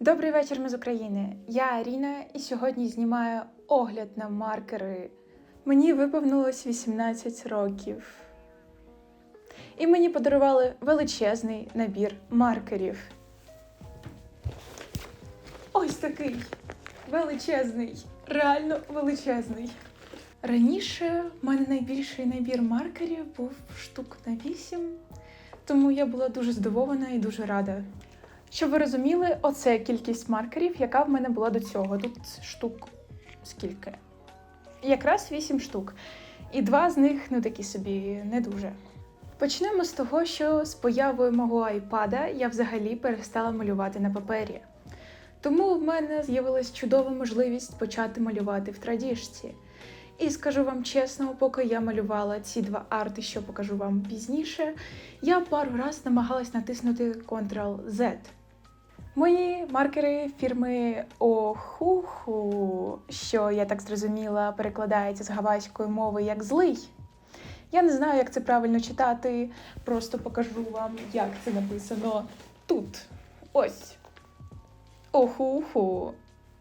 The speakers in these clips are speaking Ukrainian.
Добрий вечір, ми з України. Я Аріна, і сьогодні знімаю огляд на маркери. Мені виповнилось 18 років. І мені подарували величезний набір маркерів. Ось такий величезний, реально величезний. Раніше в мене найбільший набір маркерів був штук на 8, тому я була дуже здивована і дуже рада. Щоб ви розуміли, оце кількість маркерів, яка в мене була до цього. Тут штук скільки? Якраз 8 штук. І два з них, ну такі собі, не дуже. Почнемо з того, що з появою мого айпада я взагалі перестала малювати на папері. Тому в мене з'явилась чудова можливість почати малювати в традіжці. І скажу вам чесно, поки я малювала ці два арти, що покажу вам пізніше, я пару раз намагалась натиснути Ctrl-Z. Мої маркери фірми Охуху, що я так зрозуміла, перекладається з гавайської мови як злий. Я не знаю, як це правильно читати, просто покажу вам, як це написано тут. Ось. Охуху.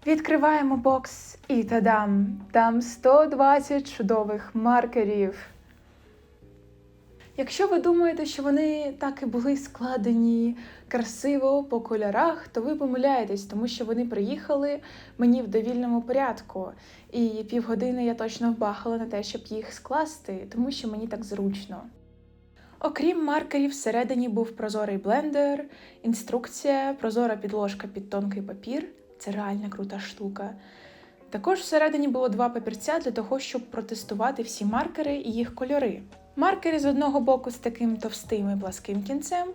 Відкриваємо бокс і тадам! Там 120 чудових маркерів. Якщо ви думаєте, що вони так і були складені красиво по кольорах, то ви помиляєтесь, тому що вони приїхали мені в довільному порядку. І півгодини я точно вбахала на те, щоб їх скласти, тому що мені так зручно. Окрім маркерів, всередині був прозорий блендер, інструкція, прозора підложка під тонкий папір це реально крута штука. Також всередині було два папірця для того, щоб протестувати всі маркери і їх кольори. Маркери з одного боку з таким товстим і пласким кінцем,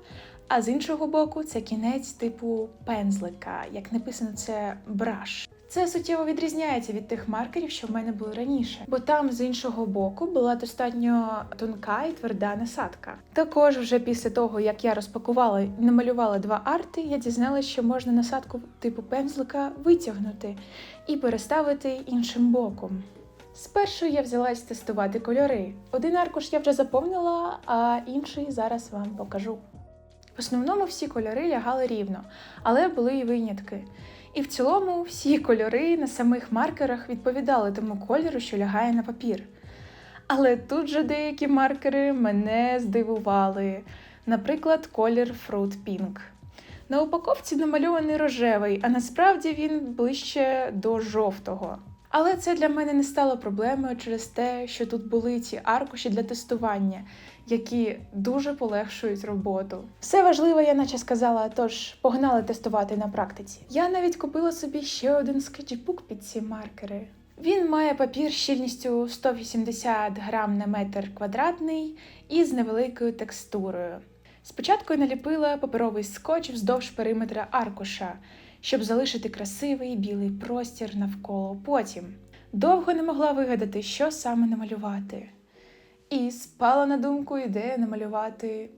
а з іншого боку це кінець типу пензлика, як написано, це браш. Це суттєво відрізняється від тих маркерів, що в мене були раніше, бо там з іншого боку була достатньо тонка і тверда насадка. Також, вже після того, як я розпакувала і намалювала два арти, я дізналася, що можна насадку типу пензлика витягнути і переставити іншим боком. Спершу я взялась тестувати кольори. Один аркуш я вже заповнила, а інший зараз вам покажу. В основному всі кольори лягали рівно, але були і винятки. І в цілому всі кольори на самих маркерах відповідали тому кольору, що лягає на папір. Але тут же деякі маркери мене здивували. Наприклад, колір Fruit Pink. На упаковці намальований рожевий, а насправді він ближче до жовтого. Але це для мене не стало проблемою через те, що тут були ці аркуші для тестування, які дуже полегшують роботу. Все важливе, я наче сказала, тож погнали тестувати на практиці. Я навіть купила собі ще один скетчбук під ці маркери. Він має папір щільністю 180 грам на метр квадратний і з невеликою текстурою. Спочатку я наліпила паперовий скотч вздовж периметра аркуша, щоб залишити красивий білий простір навколо потім. Довго не могла вигадати, що саме намалювати. І спала на думку ідея намалювати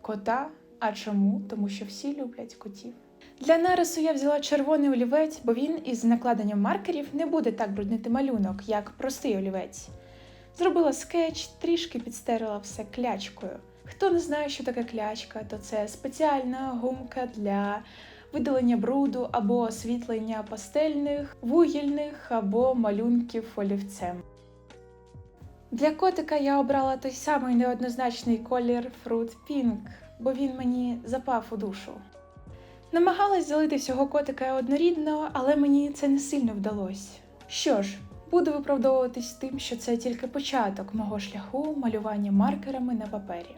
кота. А чому? Тому що всі люблять котів. Для нарису я взяла червоний олівець, бо він із накладенням маркерів не буде так бруднити малюнок, як простий олівець. Зробила скетч, трішки підстерила все клячкою. Хто не знає, що таке клячка, то це спеціальна гумка для видалення бруду або освітлення пастельних, вугільних або малюнків олівцем. Для котика я обрала той самий неоднозначний колір Fruit Pink, бо він мені запав у душу. Намагалась залити всього котика однорідно, але мені це не сильно вдалося. Що ж, буду виправдовуватись тим, що це тільки початок мого шляху малювання маркерами на папері.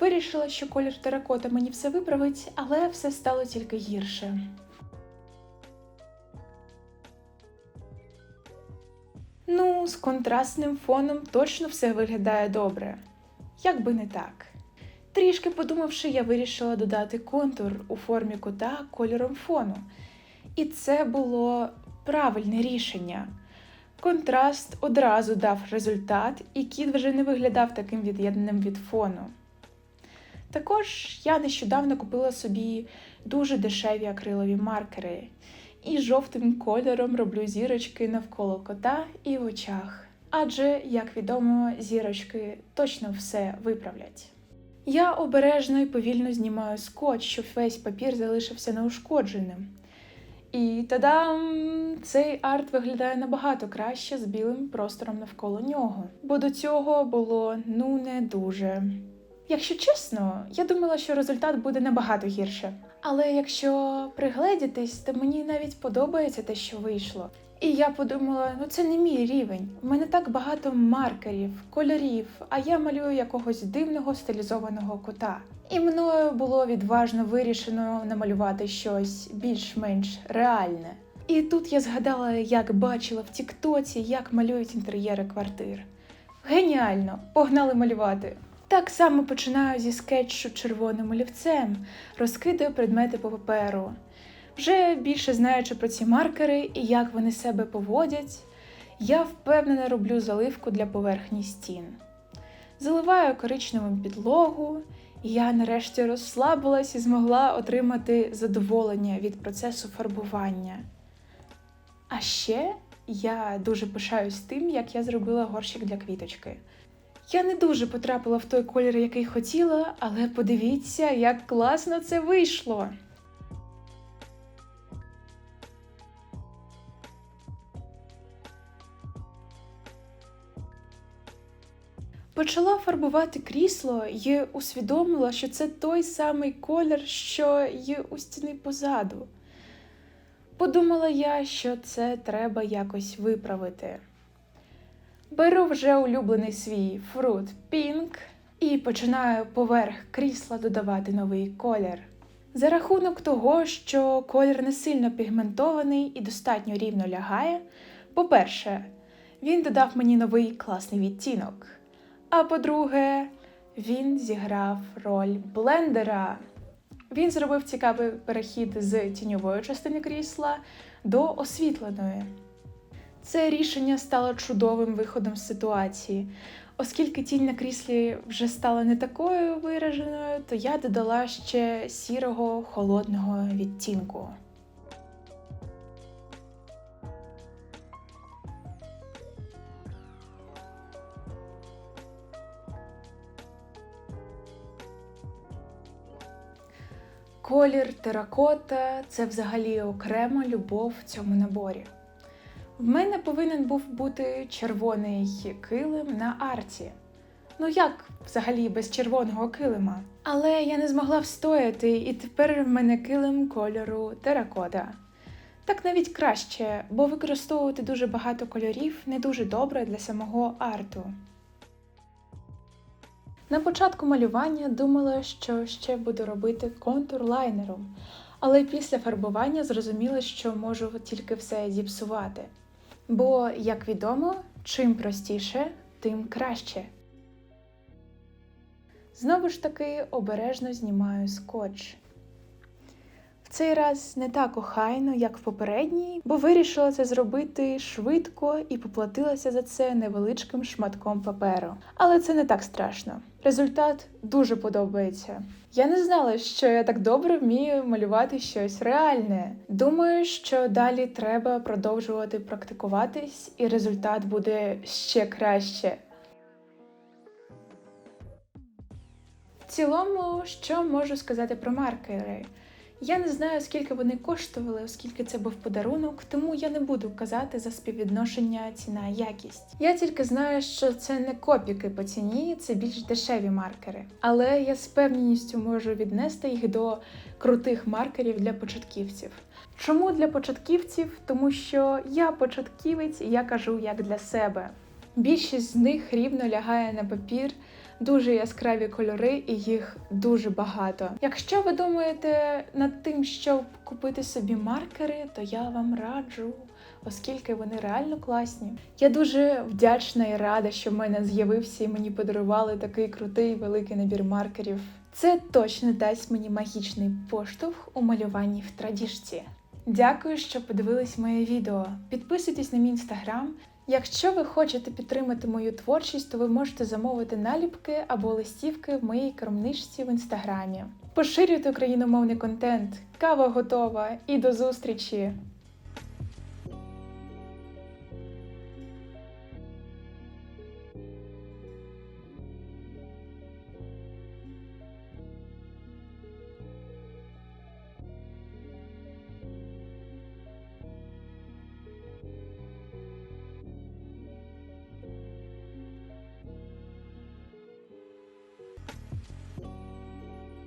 Вирішила, що колір теракота мені все виправить, але все стало тільки гірше. Ну, з контрастним фоном точно все виглядає добре. Як би не так. Трішки подумавши, я вирішила додати контур у формі кота кольором фону. І це було правильне рішення. Контраст одразу дав результат, і кіт вже не виглядав таким від'єднаним від фону. Також я нещодавно купила собі дуже дешеві акрилові маркери і жовтим кольором роблю зірочки навколо кота і в очах. Адже, як відомо, зірочки точно все виправлять. Я обережно і повільно знімаю скотч, щоб весь папір залишився неушкодженим. І тадам! Цей арт виглядає набагато краще з білим простором навколо нього, бо до цього було ну не дуже. Якщо чесно, я думала, що результат буде набагато гірше. Але якщо пригледітись, то мені навіть подобається те, що вийшло. І я подумала: ну це не мій рівень. У мене так багато маркерів, кольорів, а я малюю якогось дивного стилізованого кота. І мною було відважно вирішено намалювати щось більш-менш реальне. І тут я згадала, як бачила в Тіктоці, як малюють інтер'єри квартир. Геніально! Погнали малювати! Так само починаю зі скетчу червоним олівцем, розкидаю предмети по паперу. Вже більше знаючи про ці маркери і як вони себе поводять, я впевнено роблю заливку для поверхні стін. Заливаю коричневим підлогу, і я нарешті розслабилась і змогла отримати задоволення від процесу фарбування. А ще я дуже пишаюсь тим, як я зробила горщик для квіточки. Я не дуже потрапила в той колір, який хотіла, але подивіться, як класно це вийшло. Почала фарбувати крісло і усвідомила, що це той самий колір, що й у стіни позаду. Подумала я, що це треба якось виправити. Беру вже улюблений свій фрут Pink і починаю поверх крісла додавати новий колір. За рахунок того, що колір не сильно пігментований і достатньо рівно лягає, по-перше, він додав мені новий класний відтінок. А по-друге, він зіграв роль блендера. Він зробив цікавий перехід з тіньової частини крісла до освітленої. Це рішення стало чудовим виходом з ситуації. Оскільки тінь на кріслі вже стала не такою вираженою, то я додала ще сірого холодного відтінку. Колір теракота це взагалі окрема любов в цьому наборі. В мене повинен був бути червоний килим на арті. Ну як взагалі без червоного килима? Але я не змогла встояти, і тепер в мене килим кольору теракота. Так навіть краще, бо використовувати дуже багато кольорів не дуже добре для самого арту. На початку малювання думала, що ще буду робити контур лайнером, але після фарбування зрозуміла, що можу тільки все зіпсувати. Бо, як відомо, чим простіше, тим краще. Знову ж таки обережно знімаю скотч. Цей раз не так охайно, як в попередній, бо вирішила це зробити швидко і поплатилася за це невеличким шматком паперу. Але це не так страшно. Результат дуже подобається. Я не знала, що я так добре вмію малювати щось реальне. Думаю, що далі треба продовжувати практикуватись, і результат буде ще краще. В цілому, що можу сказати про маркери? Я не знаю, скільки вони коштували, оскільки це був подарунок, тому я не буду казати за співвідношення ціна якість. Я тільки знаю, що це не копіки по ціні, це більш дешеві маркери. Але я з певністю можу віднести їх до крутих маркерів для початківців. Чому для початківців? Тому що я початківець і я кажу як для себе. Більшість з них рівно лягає на папір, дуже яскраві кольори, і їх дуже багато. Якщо ви думаєте над тим, щоб купити собі маркери, то я вам раджу, оскільки вони реально класні. Я дуже вдячна і рада, що в мене з'явився і мені подарували такий крутий великий набір маркерів. Це точно дасть мені магічний поштовх у малюванні в традіжці. Дякую, що подивились моє відео. Підписуйтесь на мій інстаграм. Якщо ви хочете підтримати мою творчість, то ви можете замовити наліпки або листівки в моїй кромничці в інстаграмі. Поширюйте україномовний контент, кава готова і до зустрічі!